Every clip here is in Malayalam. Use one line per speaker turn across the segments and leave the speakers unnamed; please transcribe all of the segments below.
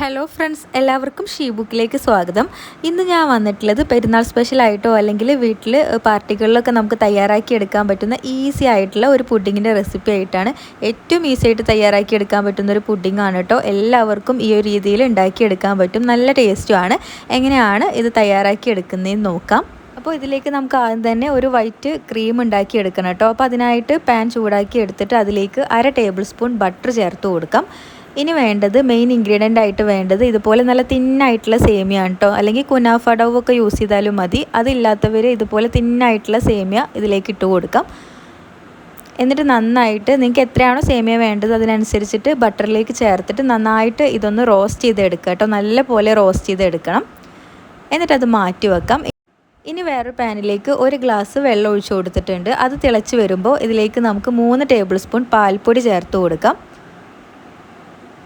ഹലോ ഫ്രണ്ട്സ് എല്ലാവർക്കും ഷീ ബുക്കിലേക്ക് സ്വാഗതം. ഇന്ന് ഞാൻ വന്നിട്ടുള്ളത് പെരുന്നാൾ സ്പെഷ്യലായിട്ടോ അല്ലെങ്കിൽ വീട്ടിൽ പാർട്ടികളിലൊക്കെ നമുക്ക് തയ്യാറാക്കി എടുക്കാൻ പറ്റുന്ന ഈസി ആയിട്ടുള്ള ഒരു പുഡിങ്ങിന്റെ റെസിപ്പി ആയിട്ടാണ് ഏറ്റവും ഈസി ആയിട്ട് തയ്യാറാക്കി എടുക്കാൻ പറ്റുന്ന ഒരു പുഡിംഗ് ആണ് കേട്ടോ എല്ലാവർക്കും ഈ ഒരു രീതിയിൽ ഉണ്ടാക്കി എടുക്കാൻ പറ്റും. നല്ല ടേസ്റ്റുമാണ് എങ്ങനെയാണ് ഇത് തയ്യാറാക്കി എടുക്കുന്നതെന്ന് നോക്കാം. അപ്പോൾ ഇതിലേക്ക് നമുക്ക് ആദ്യം തന്നെ ഒരു വൈറ്റ് ക്രീം ഉണ്ടാക്കി എടുക്കണം കേട്ടോ അപ്പോൾ അതിനായിട്ട് പാൻ ചൂടാക്കി എടുത്തിട്ട് അതിലേക്ക് അര ടേബിൾ സ്പൂൺ ബട്ടർ ചേർത്ത് കൊടുക്കാം. ഇനി വേണ്ടത് മെയിൻ ഇൻഗ്രീഡിയന്റ് ആയിട്ട് വേണ്ടത് ഇതുപോലെ നല്ല തിന്നായിട്ടുള്ള സേമിയ കേട്ടോ അല്ലെങ്കിൽ കുനാഫ ഒക്കെ യൂസ് ചെയ്താലും മതി. അതില്ലാത്തവർ ഇതുപോലെ തിന്നായിട്ടുള്ള സേമിയ ഇതിലേക്ക് ഇട്ട് കൊടുക്കാം. എന്നിട്ട് നന്നായിട്ട് നിങ്ങൾക്ക് എത്രയാണോ സേമിയ വേണ്ടത് അതിനനുസരിച്ചിട്ട് ബട്ടറിലേക്ക് ചേർത്തിട്ട് നന്നായിട്ട് ഇതൊന്ന് റോസ്റ്റ് ചെയ്തെടുക്കുക കേട്ടോ നല്ല പോലെ റോസ്റ്റ് ചെയ്തെടുക്കണം എന്നിട്ടത് മാറ്റി വെക്കാം. ഇനി വേറൊരു പാനിലേക്ക് ഒരു ഗ്ലാസ് വെള്ളം ഒഴിച്ചു കൊടുത്തിട്ടുണ്ട്. അത് തിളച്ച് വരുമ്പോൾ ഇതിലേക്ക് നമുക്ക് മൂന്ന് ടേബിൾ സ്പൂൺ പാൽപ്പൊടി ചേർത്ത് കൊടുക്കാം.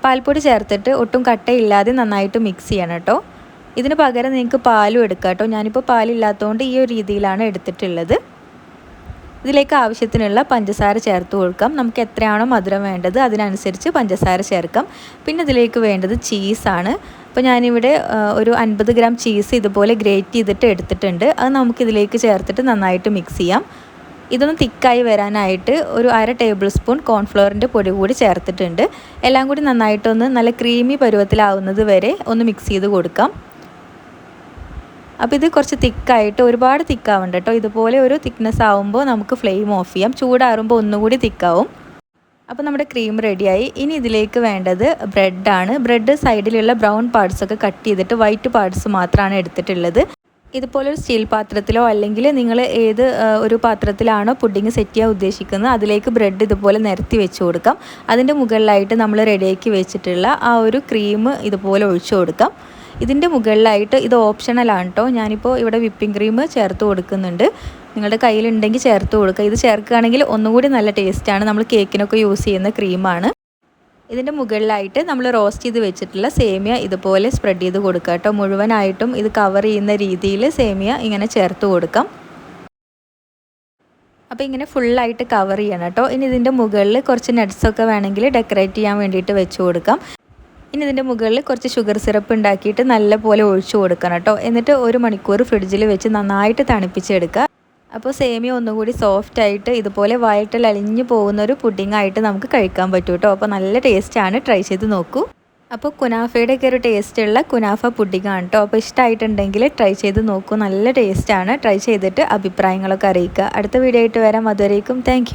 പാൽപ്പൊടി ചേർത്തിട്ട് ഒട്ടും കട്ടയില്ലാതെ നന്നായിട്ട് മിക്സ് ചെയ്യണം കേട്ടോ. ഇതിന് പകരം നിങ്ങൾക്ക് പാലും എടുക്കാം കേട്ടോ. ഞാനിപ്പോൾ പാലില്ലാത്തതുകൊണ്ട് ഈ ഒരു രീതിയിലാണ് എടുത്തിട്ടുള്ളത്. ഇതിലേക്ക് ആവശ്യത്തിനുള്ള പഞ്ചസാര ചേർത്ത് കൊടുക്കാം. നമുക്ക് എത്രയാണോ മധുരം വേണ്ടത് അതിനനുസരിച്ച് പഞ്ചസാര ചേർക്കാം. പിന്നെ ഇതിലേക്ക് വേണ്ടത് ചീസാണ് അപ്പോൾ ഞാനിവിടെ ഒരു അൻപത് ഗ്രാം ചീസ് ഇതുപോലെ ഗ്രേറ്റ് ചെയ്തിട്ട് എടുത്തിട്ടുണ്ട്. അത് നമുക്കിതിലേക്ക് ചേർത്തിട്ട് നന്നായിട്ട് മിക്സ് ചെയ്യാം. ഇതൊന്ന് തിക്കായി വരാനായിട്ട് ഒരു അര ടേബിൾ സ്പൂൺ കോൺഫ്ലോറിന്റെ പൊടി കൂടി ചേർത്തിട്ടുണ്ട്. എല്ലാം കൂടി നന്നായിട്ടൊന്ന് നല്ല ക്രീമി പരുവത്തിലാവുന്നത് വരെ ഒന്ന് മിക്സ് ചെയ്ത് കൊടുക്കാം. അപ്പോൾ ഇത് കുറച്ച് തിക്കായിട്ട് ഒരുപാട് തിക്കാവുണ്ട് കേട്ടോ ഇതുപോലെ ഒരു തിക്നെസ് ആവുമ്പോൾ നമുക്ക് ഫ്ലെയിം ഓഫ് ചെയ്യാം. ചൂടാറുമ്പോൾ ഒന്നുകൂടി തിക്കാവും. അപ്പോൾ നമ്മുടെ ക്രീം റെഡിയായി ഇനി ഇതിലേക്ക് വേണ്ടത് ബ്രെഡാണ് ബ്രെഡ് സൈഡിലുള്ള ബ്രൗൺ പാർട്സൊക്കെ കട്ട് ചെയ്തിട്ട് വൈറ്റ് പാർട്സ് മാത്രമാണ് എടുത്തിട്ടുള്ളത്. ഇതുപോലെ ഒരു സ്റ്റീൽ പാത്രത്തിലോ അല്ലെങ്കിൽ നിങ്ങൾ ഏത് ഒരു പാത്രത്തിലാണോ പുഡിങ് സെറ്റ് ചെയ്യാൻ ഉദ്ദേശിക്കുന്നത് അതിലേക്ക് ബ്രെഡ് ഇതുപോലെ നിരത്തി വെച്ച് കൊടുക്കാം. അതിന്റെ മുകളിലായിട്ട് നമ്മൾ റെഡിയാക്കി വെച്ചിട്ടുള്ള ആ ഒരു ക്രീം ഇതുപോലെ ഒഴിച്ചു കൊടുക്കാം. ഇതിന്റെ മുകളിലായിട്ട് ഇത് ഓപ്ഷണലാണ് കേട്ടോ. ഞാനിപ്പോൾ ഇവിടെ വിപ്പിംഗ് ക്രീം ചേർത്ത് കൊടുക്കുന്നുണ്ട്. നിങ്ങളുടെ കയ്യിലുണ്ടെങ്കിൽ ചേർത്ത് കൊടുക്കുക. ഇത് ചേർക്കുകയാണെങ്കിൽ ഒന്നുകൂടി നല്ല ടേസ്റ്റാണ്. നമ്മൾ കേക്കിനൊക്കെ യൂസ് ചെയ്യുന്ന ക്രീമാണ്. ഇതിന്റെ മുകളിലായിട്ട് നമ്മൾ റോസ്റ്റ് ചെയ്ത് വെച്ചിട്ടുള്ള സേമിയ ഇതുപോലെ സ്പ്രെഡ് ചെയ്ത് കൊടുക്കുക കേട്ടോ. മുഴുവനായിട്ടും ഇത് കവർ ചെയ്യുന്ന രീതിയിൽ സേമിയ ഇങ്ങനെ ചേർത്ത് കൊടുക്കാം. അപ്പോൾ ഇങ്ങനെ ഫുള്ളായിട്ട് കവർ ചെയ്യണം കേട്ടോ. ഇനി ഇതിന്റെ മുകളിൽ കുറച്ച് നട്ട്സൊക്കെ വേണമെങ്കിൽ ഡെക്കറേറ്റ് ചെയ്യാൻ വേണ്ടിയിട്ട് വെച്ച് കൊടുക്കാം. ഇനി ഇതിന്റെ മുകളിൽ കുറച്ച് ഷുഗർ സിറപ്പ് ഉണ്ടാക്കിയിട്ട് നല്ലപോലെ ഒഴിച്ചു കൊടുക്കണം കേട്ടോ. എന്നിട്ട് ഒരു മണിക്കൂർ ഫ്രിഡ്ജിൽ വെച്ച് നന്നായിട്ട് തണുപ്പിച്ചെടുക്കുക. അപ്പോൾ സേമിയ ഒന്നുകൂടി സോഫ്റ്റ് ആയിട്ട് ഇതുപോലെ വയറ്റിൽ അലിഞ്ഞു പോകുന്ന ഒരു പുഡിംഗ് ആയിട്ട് നമുക്ക് കഴിക്കാൻ പറ്റും കേട്ടോ അപ്പോൾ നല്ല ടേസ്റ്റാണ് ട്രൈ ചെയ്ത് നോക്കൂ. അപ്പോൾ കുനാഫയുടെ ഒക്കെ ഒരു ടേസ്റ്റുള്ള കുനാഫ പുഡിങ്ങാണ് കേട്ടോ അപ്പോൾ ഇഷ്ടമായിട്ടുണ്ടെങ്കിൽ ട്രൈ ചെയ്ത് നോക്കൂ. നല്ല ടേസ്റ്റാണ് ട്രൈ ചെയ്തിട്ട് അഭിപ്രായങ്ങളൊക്കെ അറിയിക്കുക. അടുത്ത വീഡിയോ ആയിട്ട് വരാം. അതുവരേക്കും താങ്ക്